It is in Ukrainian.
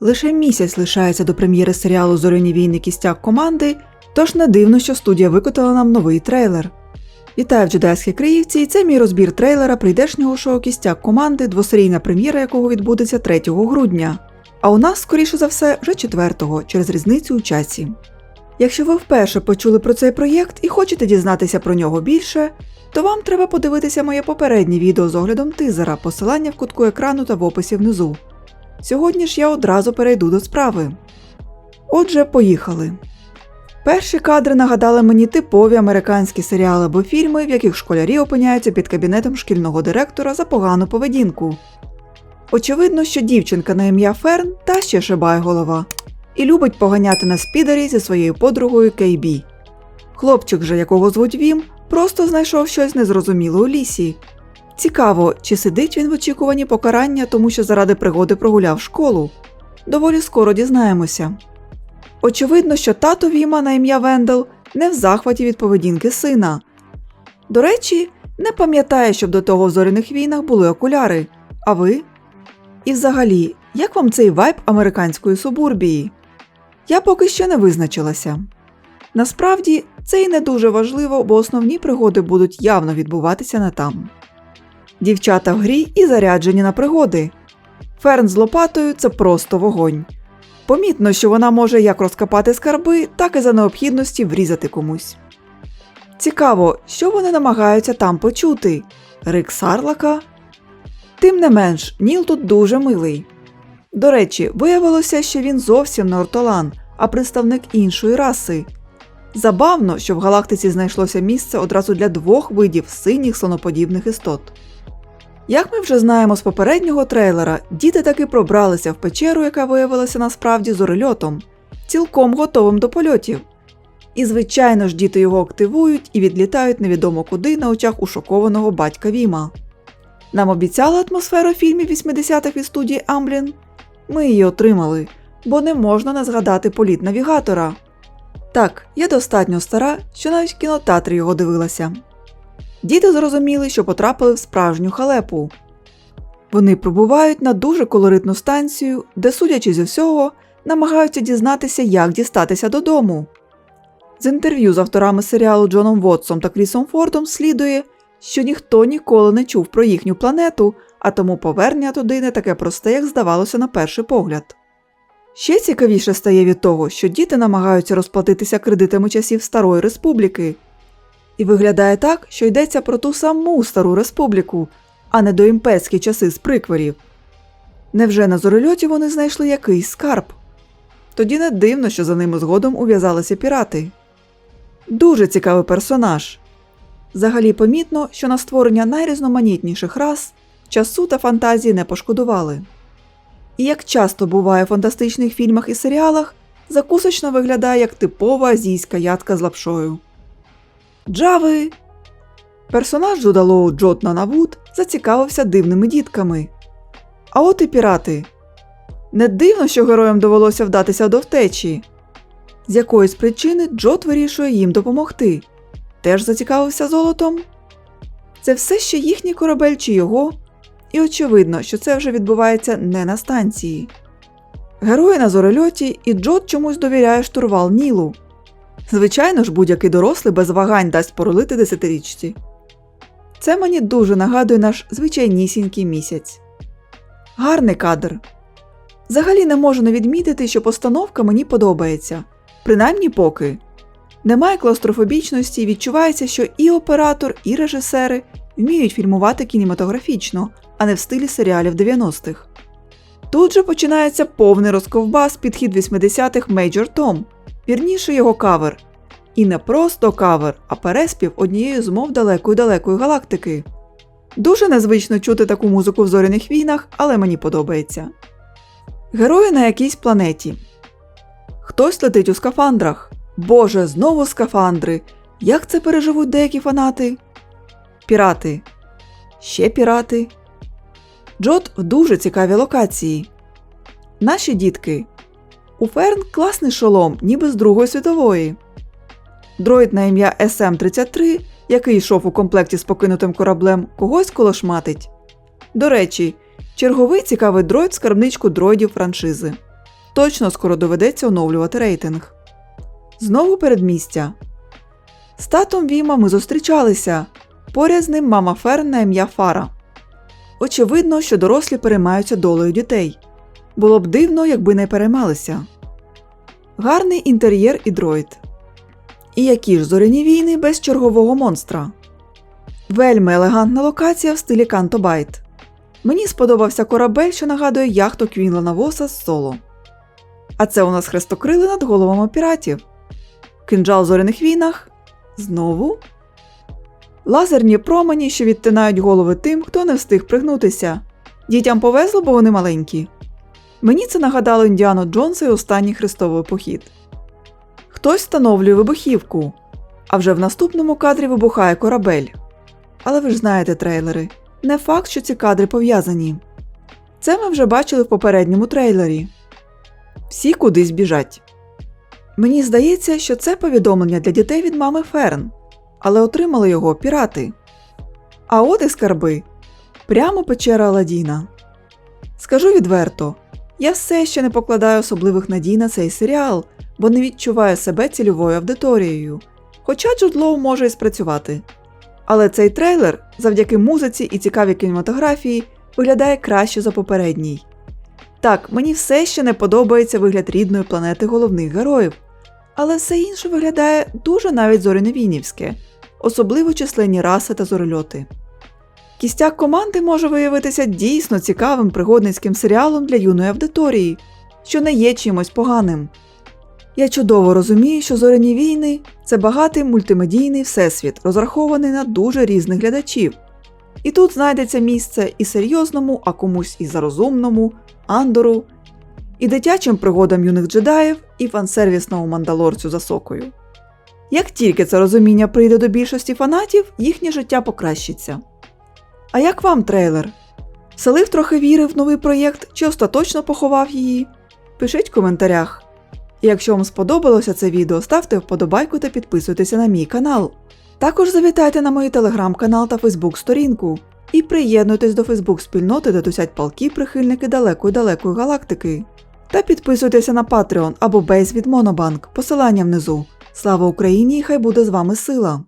Лише місяць лишається до прем'єри серіалу Зоряні війни кістяк команди, тож не дивно, що студія викотала нам новий трейлер. Вітаю в Джедайській Криївці, і це мій розбір трейлера прийдешнього шоу кістяк команди, двосерійна прем'єра якого відбудеться 3 грудня. А у нас, скоріше за все, вже 4-го, через різницю у часі. Якщо ви вперше почули про цей проєкт і хочете дізнатися про нього більше, то вам треба подивитися моє попереднє відео з оглядом тизера, посилання в кутку екрану та в описі внизу. Сьогодні ж я одразу перейду до справи. Отже, поїхали. Перші кадри нагадали мені типові американські серіали або фільми, в яких школярі опиняються під кабінетом шкільного директора за погану поведінку. Очевидно, що дівчинка на ім'я Ферн та ще шибає голова, і любить поганяти на спідері зі своєю подругою Кейбі. Хлопчик же, якого звуть Вім, просто знайшов щось незрозуміле у лісі. Цікаво, чи сидить він в очікуванні покарання, тому що заради пригоди прогуляв школу. Доволі скоро дізнаємося. Очевидно, що тато Віма на ім'я Вендел не в захваті від поведінки сина. До речі, не пам'ятає, щоб до того в зоряних війнах були окуляри. А ви? І взагалі, як вам цей вайб американської субурбії? Я поки що не визначилася. Насправді, це і не дуже важливо, бо основні пригоди будуть явно відбуватися не там. Дівчата в грі і заряджені на пригоди. Ферн з лопатою це просто вогонь. Помітно, що вона може як розкопати скарби, так і за необхідності врізати комусь. Цікаво, що вони намагаються там почути Рик Сарлака? Тим не менш, Ніл тут дуже милий. До речі, виявилося, що він зовсім не ортолан, а представник іншої раси. Забавно, що в галактиці знайшлося місце одразу для двох видів синіх слоноподібних істот. Як ми вже знаємо з попереднього трейлера, діти таки пробралися в печеру, яка виявилася насправді зорельотом, цілком готовим до польотів. І, звичайно ж, діти його активують і відлітають невідомо куди на очах ушокованого батька Віма. Нам обіцяли атмосферу фільмів 80-х від студії Амблін. Ми її отримали, бо не можна не згадати політ навігатора. Так, я достатньо стара, що навіть в кінотеатрі його дивилася. Діти зрозуміли, що потрапили в справжню халепу. Вони прибувають на дуже колоритну станцію, де, судячи зі всього, намагаються дізнатися, як дістатися додому. З інтерв'ю з авторами серіалу Джоном Вотсом та Крісом Фордом слідує, що ніхто ніколи не чув про їхню планету, а тому повернення туди не таке просте, як здавалося на перший погляд. Ще цікавіше стає від того, що діти намагаються розплатитися кредитами часів Старої Республіки. І виглядає так, що йдеться про ту саму Стару Республіку, а не доімперські часи з прикверів. Невже на зорольоті вони знайшли якийсь скарб? Тоді не дивно, що за ними згодом ув'язалися пірати. Дуже цікавий персонаж. Взагалі помітно, що на створення найрізноманітніших рас часу та фантазії не пошкодували. І як часто буває в фантастичних фільмах і серіалах, закусочно виглядає як типова азійська ядка з лапшою. Джави. Персонаж Джудалоу Джот Нанавуд зацікавився дивними дітками. А от і пірати. Не дивно, що героям довелося вдатися до втечі. З якоїсь причини Джот вирішує їм допомогти. Теж зацікавився золотом. Це все ще їхній корабель чи його, і очевидно, що це вже відбувається не на станції. Герої на зорельоті, і Джот чомусь довіряє штурвал Нілу. Звичайно ж, будь-який дорослий без вагань дасть порулити десятирічці. Це мені дуже нагадує наш звичайнісінький місяць. Гарний кадр. Взагалі не можу не відмітити, що постановка мені подобається, принаймні поки. Немає клаустрофобічності, відчувається, що і оператор, і режисери вміють фільмувати кінематографічно, а не в стилі серіалів 90-х. Тут же починається повний розковбас підхід 80-х Major Tom, вірніше його кавер. І не просто кавер, а переспів однієї з мов далекої далекої галактики. Дуже незвично чути таку музику в зоряних війнах, але мені подобається. Герої на якійсь планеті. Хтось летить у скафандрах. Боже, знову скафандри. Як це переживуть деякі фанати? Пірати. Ще пірати. Джот в дуже цікавій локації. Наші дітки. У Ферн класний шолом, ніби з Другої світової. Дроїд на ім'я SM-33, який йшов у комплекті з покинутим кораблем, когось колошматить. До речі, черговий цікавий дроїд скарбничку дроїдів франшизи. точно скоро доведеться оновлювати рейтинг. Знову передмістя. З татом Віма ми зустрічалися. Поряд з ним мама Ферн на ім'я Фара. Очевидно, що дорослі переймаються долею дітей. Було б дивно, якби не переймалися. Гарний інтер'єр і дроїд. І які ж зоряні війни без чергового монстра. Вельми елегантна локація в стилі Кантобайт. Мені сподобався корабель, що нагадує яхту Квінлана Воса з соло. А це у нас хрестокрили над головами піратів. Кинджал в зоряних війнах. Знову. Лазерні промені, що відтинають голови тим, хто не встиг пригнутися. Дітям повезло, бо вони маленькі. Мені це нагадало Індіану Джонса і останній хрестовий похід. Хтось встановлює вибухівку, а вже в наступному кадрі вибухає корабель. Але ви ж знаєте трейлери. Не факт, що ці кадри пов'язані. Це ми вже бачили в попередньому трейлері. Всі кудись біжать. Мені здається, що це повідомлення для дітей від мами Ферн, але отримали його пірати. А от і скарби прямо печера Аладдіна. Скажу відверто, я все ще не покладаю особливих надій на цей серіал, бо не відчуваю себе цільовою аудиторією. Хоча Джуд може і спрацювати. Але цей трейлер, завдяки музиці і цікавій кінематографії, виглядає краще за попередній. Так, мені все ще не подобається вигляд рідної планети головних героїв, але все інше виглядає дуже навіть зоряневінівське, особливо численні раси та зорольоти. Кістяк команди може виявитися дійсно цікавим пригодницьким серіалом для юної аудиторії, що не є чимось поганим. Я чудово розумію, що зоряні війни це багатий мультимедійний всесвіт, розрахований на дуже різних глядачів. І тут знайдеться місце і серйозному, а комусь і зарозумному, Андору, і дитячим пригодам юних джедаїв, і фансервісному мандалорцю за сокою. Як тільки це розуміння прийде до більшості фанатів, їхнє життя покращиться. А як вам трейлер? Селив трохи віри в новий проєкт чи остаточно поховав її? Пишіть в коментарях. І якщо вам сподобалося це відео, ставте вподобайку та підписуйтеся на мій канал. Також завітайте на мій телеграм-канал та фейсбук-сторінку і приєднуйтесь до фейсбук-спільноти, де тусять палки прихильники далекої далекої галактики. Та підписуйтеся на Patreon або Бейс від Монобанк, посилання внизу. Слава Україні хай буде з вами сила!